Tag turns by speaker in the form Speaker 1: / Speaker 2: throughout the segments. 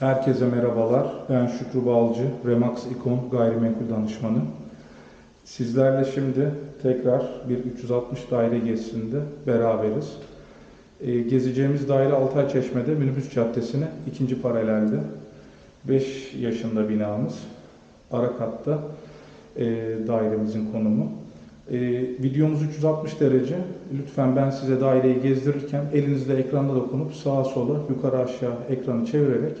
Speaker 1: Herkese merhabalar. Ben Şükrü Balcı, Remax İkon gayrimenkul danışmanı. Sizlerle şimdi tekrar bir 360 daire gezisinde beraberiz. Ee, gezeceğimiz daire Altay Çeşme'de Minibüs Caddesi'ne ikinci paralelde. 5 yaşında binamız. Ara katta e, dairemizin konumu. E, videomuz 360 derece. Lütfen ben size daireyi gezdirirken elinizle ekranda dokunup sağa sola, yukarı aşağı ekranı çevirerek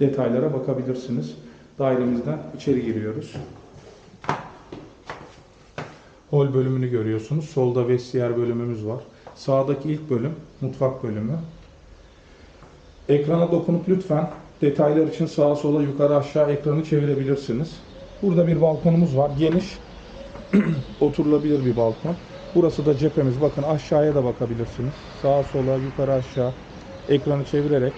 Speaker 1: detaylara bakabilirsiniz. Dairemizden içeri giriyoruz. Hol bölümünü görüyorsunuz. Solda vestiyer bölümümüz var. Sağdaki ilk bölüm mutfak bölümü. Ekrana dokunup lütfen detaylar için sağa sola yukarı aşağı ekranı çevirebilirsiniz. Burada bir balkonumuz var. Geniş oturulabilir bir balkon. Burası da cephemiz. Bakın aşağıya da bakabilirsiniz. Sağa sola yukarı aşağı ekranı çevirerek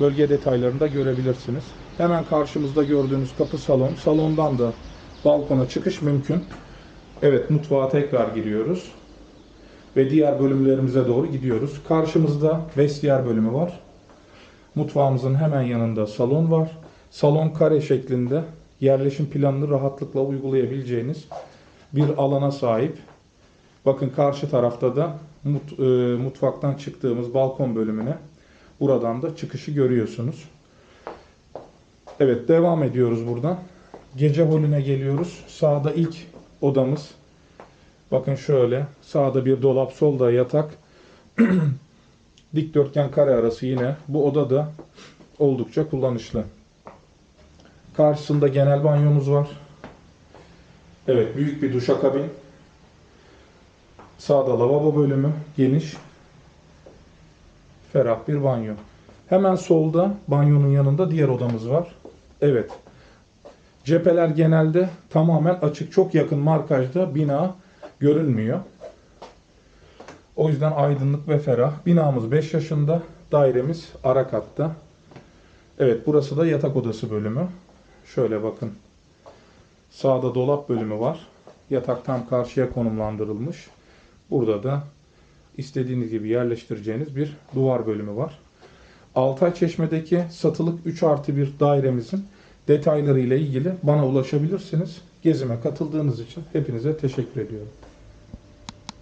Speaker 1: bölge detaylarını da görebilirsiniz. Hemen karşımızda gördüğünüz kapı salon. Salondan da balkona çıkış mümkün. Evet mutfağa tekrar giriyoruz. Ve diğer bölümlerimize doğru gidiyoruz. Karşımızda vestiyer bölümü var. Mutfağımızın hemen yanında salon var. Salon kare şeklinde yerleşim planını rahatlıkla uygulayabileceğiniz bir alana sahip. Bakın karşı tarafta da mut- e, mutfaktan çıktığımız balkon bölümüne buradan da çıkışı görüyorsunuz. Evet devam ediyoruz buradan. Gece holüne geliyoruz. Sağda ilk odamız. Bakın şöyle sağda bir dolap, solda yatak. Dikdörtgen kare arası yine. Bu oda da oldukça kullanışlı. Karşısında genel banyomuz var. Evet, büyük bir duşakabin. Sağda lavabo bölümü, geniş. Ferah bir banyo. Hemen solda banyonun yanında diğer odamız var. Evet. Cepheler genelde tamamen açık. Çok yakın markajda bina görünmüyor. O yüzden aydınlık ve ferah. Binamız 5 yaşında. Dairemiz ara katta. Evet burası da yatak odası bölümü. Şöyle bakın. Sağda dolap bölümü var. Yatak tam karşıya konumlandırılmış. Burada da istediğiniz gibi yerleştireceğiniz bir duvar bölümü var. Altay Çeşme'deki satılık 3 artı 1 dairemizin detayları ile ilgili bana ulaşabilirsiniz. Gezime katıldığınız için hepinize teşekkür ediyorum.